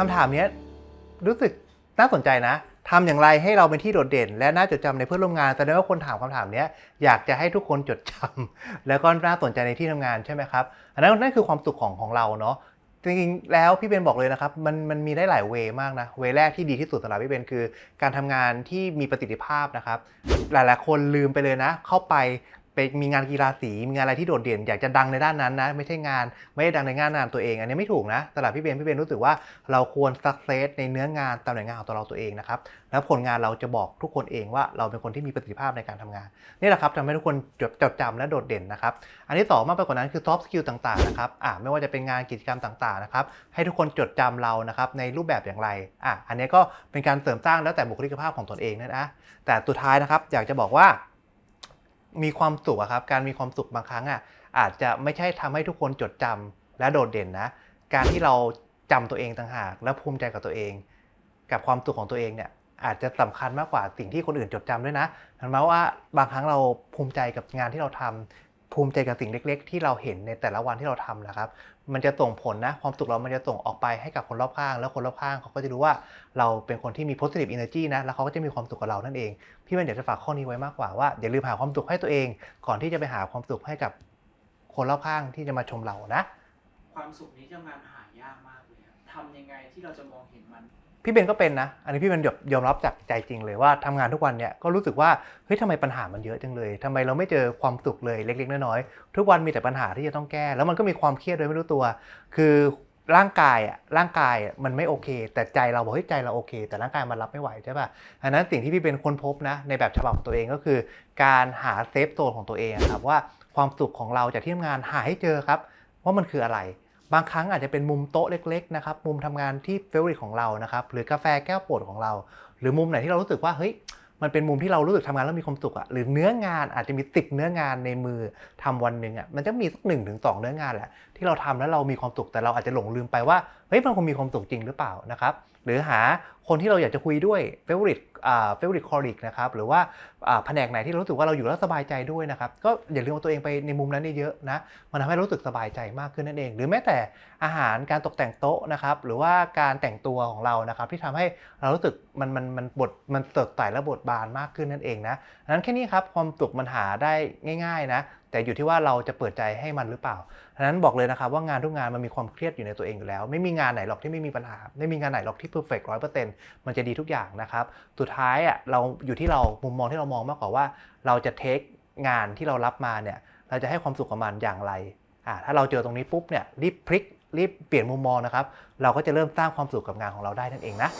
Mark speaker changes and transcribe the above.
Speaker 1: คำถามนี้รู้สึกน่าสนใจนะทำอย่างไรให้เราเป็นที่โดดเด่น และน่าจดจำในเพื่อนร่วมงานแสดงว่าคนถามคำถามนี้อยากจะให้ทุกคนจดจำแล้วก็น่าสนใจในที่ทำงานใช่ไหมครับอันนั้นนั่นคือความสุขของของเราเนาะจริงๆแล้วพี่เบนบอกเลยนะครับมันมันมีได้หลายเวมากนะเวแรกที่ดีที่สุดสำหรับพี่เบนคือ การทำงานที่มีประสิทธิภาพนะครับ หลายๆคนลืมไปเลยนะ เข้าไป มีงานกีฬาสีมีงานอะไรที่โดดเด่นอยากจะดังในด้านนั้นนะ ไม่ใช่งานไม่ได้ดังในงานงานตัวเองอันนี้ไม่ถูกนะสำหรับพี่เบนพี่เบนรู้สึกว่าเราควรสักเซสในเนื้องานตำแหน่งงานของตัวเราตัวเองนะครับแล้วผลงานเราจะบอกทุกคนเองว่าเราเป็นคนที่มีประสิทธิภาพในการทำงานนี่แหละครับทำให้ทุกคนจดจดจำและโดดเด่นนะครับอันที่ต่อมากไปกว่านั้นคือ soft skill ต่างๆนะครับอ่าไม่ว่าจะเป็นงานกิจกรรมต่างๆนะครับให้ทุกคนจดจำเรานะครับในรูปแบบอย่างไรอะอันนี้ก็เป็นการเสริมสร้างแล้วแต่บุคลิกภาพของตนเองนะนะแต่สุดท้ายนะครับอยากจะบอกว่า มีความสุขอะครับ การมีความสุขบางครั้งอะอาจจะไม่ใช่ทำให้ทุกคนจดจำและโดดเด่นนะ การที่เราจำตัวเองต่างหาก และภูมิใจกับตัวเอง กับความสุขของตัวเองเนี่ยอาจจะสำคัญมากกว่าสิ่งที่คนอื่นจดจำด้วยนะเห็นไหมว่าบางครั้งเราภูมิใจกับงานที่เราทำ ภูมิใจกับสิ่งเล็ก ๆ ที่เราเห็นในแต่ละวันที่เราทำนะครับ มันจะส่งผลนะความสุขเรามันจะส่งออกไปให้กับคนรอบข้าง แล้วคนรอบข้างเขาก็จะรู้ว่าเราเป็นคนที่มี positive energy นะแล้วเขาก็จะมีความสุขกับเรานั่นเองพี่เบนอยากจะฝากข้อนี้ไว้มากกว่าว่าอย่าลืมหาความสุขให้ตัวเอง ก่อนที่จะไปหาความสุขให้กับคนรอบข้างที่จะมาชมเรานะ
Speaker 2: ความสุขนี้ทำงานหายากมากเลยอะทำยังไงที่เราจะมองเห็นมัน
Speaker 1: พี่เบนก็เป็นนะ อันนี้พี่เบนยอมรับจากใจจริงเลยว่าทำงานทุกวันเนี่ยก็รู้สึกว่าเฮ้ยทำไมปัญหามันเยอะจังเลยทำไมเราไม่เจอความสุขเลยเล็ก ๆ น้อยๆทุกวันมีแต่ปัญหาที่จะต้องแก้ แล้วมันก็มีความเครียดโดยไม่รู้ตัว คือร่างกายอะร่างกายมันไม่โอเค แต่ใจเราบอกเฮ้ยใจเราโอเค แต่ร่างกายมันรับไม่ไหวใช่ป่ะอันนั้นสิ่งที่พี่เป็นคนพบนะในแบบฉบับของตัวเองก็คือ การหาเซฟโซนของตัวเองครับว่าความสุขของเราจากที่ทำงานหาให้เจอครับ ว่ามันคืออะไร บางครั้งอาจจะเป็นมุมโต๊ะเล็กๆนะครับมุมทำงานที่เฟเวอริตของเรานะครับหรือกาแฟแก้วโปรดของเรา หรือมุมไหนที่เรารู้สึกว่าเฮ้ยมันเป็นมุมที่เรารู้สึกทำงานแล้วมีความสุขอะหรือเนื้องานอาจจะมีติดเนื้องานในมือทำวันหนึ่งอะมันจะมีสักหนึ่งถึงสองเนื้องานแหละที่เราทำแล้วเรามีความสุขแต่เราอาจจะหลงลืมไปว่า เฮ้ยมันคงมีความสุขจริงหรือเปล่านะครับหรือหาคนที่เราอยากจะคุยด้วยเฟเวอริตเฟเวอร์ริตคอริกนะครับหรือว่าแผนกไหนที่รู้สึกว่าเราอยู่แล้วสบายใจด้วยนะครับก็อย่าลืมเอาตัวเองไปในมุมนั้นเยอะนะมันทำให้รู้สึกสบายใจมากขึ้นนั่นเอง หรือแม้แต่อาหารการตกแต่งโต๊ะนะครับหรือว่าการแต่งตัวของเรานะครับที่ทำให้เรารู้สึกมันมันมันบทมันสดใสและบทบานมากขึ้นนั่นเองนะนั้นแค่นี้ครับความสุขมันหาได้ง่าย ๆนะ แต่อยู่ที่ว่าเราจะเปิดใจให้มันหรือเปล่าดังนั้นบอกเลยนะครับว่างานทุกงานมันมีความเครียดอยู่ในตัวเองอยู่แล้ว ไม่มีงานไหนหรอกที่ไม่มีปัญหา ไม่มีงานไหนหรอกที่เพอร์เฟกต์ร้อยเปอร์เซ็นต์มันจะดีทุกอย่างนะครับ สุดท้ายอะเราอยู่ที่เรามุมมองที่เรามองมากกว่าว่า เราจะเทคงานที่เรารับมาเนี่ยเราจะให้ความสุขกับมันอย่างไรอ่าถ้าเราเจอตรงนี้ปุ๊บเนี่ยรีบพลิกรีบเปลี่ยนมุมมองนะครับ เราก็จะเริ่มสร้างความสุขกับงานของเราได้นั่นเองนะ